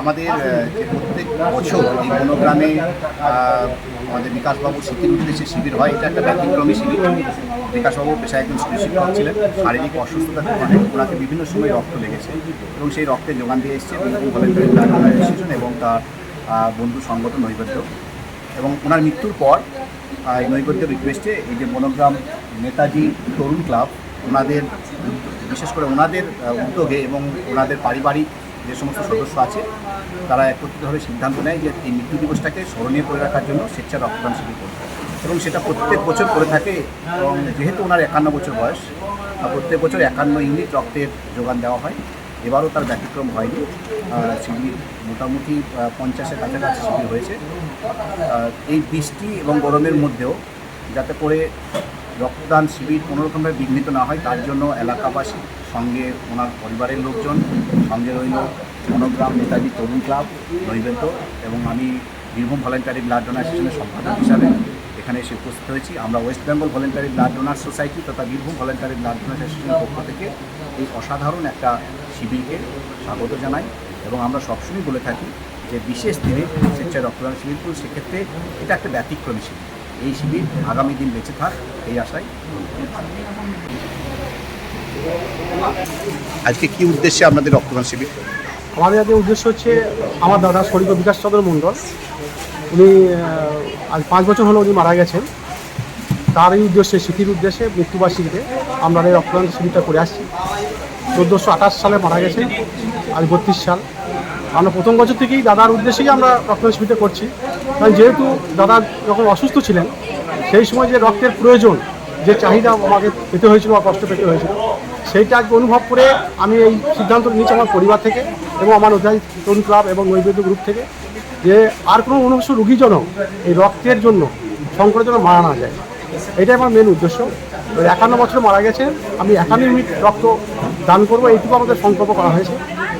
আমাদের যে প্রত্যেক বছর এই আহ, আমাদের বিকাশবাবু স্মৃতির উদ্দেশ্যে শিবির হয় এটা একটা ব্যতিক্রমী শিবির। বিকাশবাবু পেশায় একজন স্কুল শিক্ষক ছিলেন। শারীরিক অসুস্থতার কারণে ওনাকে বিভিন্ন সময় রক্ত লেগেছে এবং সেই রক্তের যোগান দিয়ে এসছে বীরভূম এবং তার বন্ধু সংগঠন নৈবেদ্য। এবং ওনার মৃত্যুর পর এই নৈবেদ্যের রিকোয়েস্টে এই যে বনগ্রাম নেতাজি তরুণ ক্লাব ওনাদের বিশেষ করে ওনাদের উদ্যোগে এবং ওনাদের পারিবারিক যে সমস্ত সদস্য আছে, তারা একত্রিতভাবে সিদ্ধান্ত নেয় যে এই মৃত্যু দিবসটাকে স্মরণীয় করে রাখার জন্য স্বেচ্ছা রক্তদান শিবির করবে। এবং সেটা প্রত্যেক বছর করে থাকে এবং যেহেতু ওনার একান্ন বছর বয়স প্রত্যেক বছর একান্ন ইউনিট রক্তের যোগান দেওয়া হয়। এবারও তার ব্যতিক্রম হয়নি। শিবির মোটামুটি পঞ্চাশের কাছাকাছি শিবির হয়েছে। এই বৃষ্টি এবং গরমের মধ্যেও যাতে করে রক্তদান শিবির কোনোরকমভাবে বিঘ্নিত না হয়, তার জন্য এলাকাবাসী, সঙ্গে ওনার পরিবারের লোকজন, সঙ্গে রইল মনোগ্রাম নেতাজি তরুণ ক্লাব, নৈবেদ্য এবং আমি বীরভূম ভলেন্টারি ব্লাড ডোনার অ্যাসোসিয়েশনের সম্পাদক হিসাবে এখানে এসে উপস্থিত হয়েছি। আমরা West Bengal voluntary blood donor society তথা বীরভূম ভলেন্টারি ব্লাড ডোনার অ্যাসোসিয়েশনের পক্ষ থেকে এই অসাধারণ একটা শিবিরকে স্বাগত জানাই এবং আমরা সবসময় বলে থাকি যে বিশেষ দিনে স্বেচ্ছায় রক্তদান শিবির সেক্ষেত্রে এটা একটা ব্যতিক্রমী শিবির। এই শিবির আগামী দিন বেঁচে থাক, এই আশায় আজকে কি উদ্দেশ্যে আপনাদের রক্তদান শিবির? আমাদের আজকে উদ্দেশ্য হচ্ছে আমার দাদা শরীর বিকাশ চন্দ্র মণ্ডল। উনি আজ পাঁচ বছর হলো উনি মারা গেছেন। তার এই উদ্দেশ্যে স্মৃতির উদ্দেশ্যে মৃত্যুবার্ষিকীতে আমরা এই রক্তদান শিবিরটা করে আসছি। চোদ্দোশো আঠাশ সালে মারা গেছেন, আজ বত্রিশ সাল। আমরা প্রথম বছর থেকেই দাদার উদ্দেশ্যেই আমরা রক্তদান শিবিরটা করছি। কারণ যেহেতু দাদা যখন অসুস্থ ছিলেন, সেই সময় যে রক্তের প্রয়োজন, যে চাহিদা আমাকে পেতে হয়েছিল বা কষ্ট পেতে হয়েছিল, সেইটা অনুভব করে আমি এই সিদ্ধান্ত নিয়েছি আমার পরিবার থেকে এবং আমার অধ্যায় তরুণ ক্লাব এবং নৈবেদ্য গ্রুপ থেকে যে আর কোনো অনুষ্ঠ রুগী যেন এই রক্তের জন্য সংকটের জন্য মারা না যায়। এটাই আমার মেন উদ্দেশ্য। একান্ন বছর মারা গেছে, আমি একান্ন ইউনিট রক্ত দান করব, এইটুকু আমাদের সংকল্প করা হয়েছে।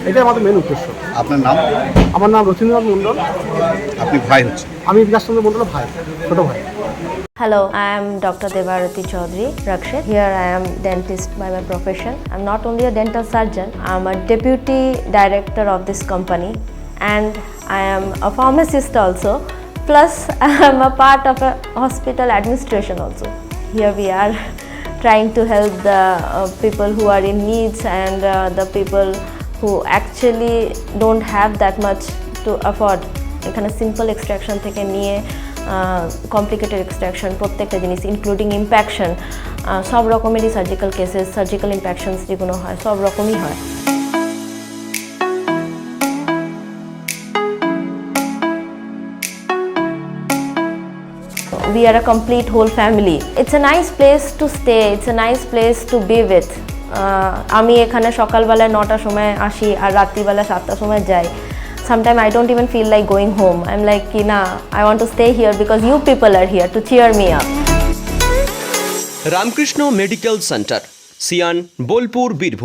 এটাই আমাদের মেন উদ্দেশ্য আপনার নাম আমার নাম রথীন্দ্রনাথ মণ্ডল আপনি ভাই হচ্ছে আমি বিকাশচন্দ্র মণ্ডল ভাই ছোটো ভাই Hello, I am Dr. Devarati Chaudhary Rakshit. Here I am dentist by my profession. I'm not only a dental surgeon, I'm a deputy director of this company and I am a pharmacist also. Plus I'm a part of a hospital administration also. Here we are trying to help the uh, people who are in needs and uh, the people who actually don't have that much to afford. এখানে simple extraction থেকে নিয়ে complicated extraction প্রত্যেকটা জিনিস including ইম্প্যাকশন সব রকমেরই surgical cases surgical ইম্প্যাকশনস যেগুলো হয় সব রকমই হয় we are a complete whole family. It's a nice place to stay, it's a nice place to be with. আমি এখানে সকালবেলা নটার সময় আসি আর রাত্রিবেলা সাতটার সময় যাই। Sometime I don't even feel like going home I am like কি না I want to stay here because you people are here to cheer me up Ramakrishna medical centre, Sian, Bolpur, Birbhum.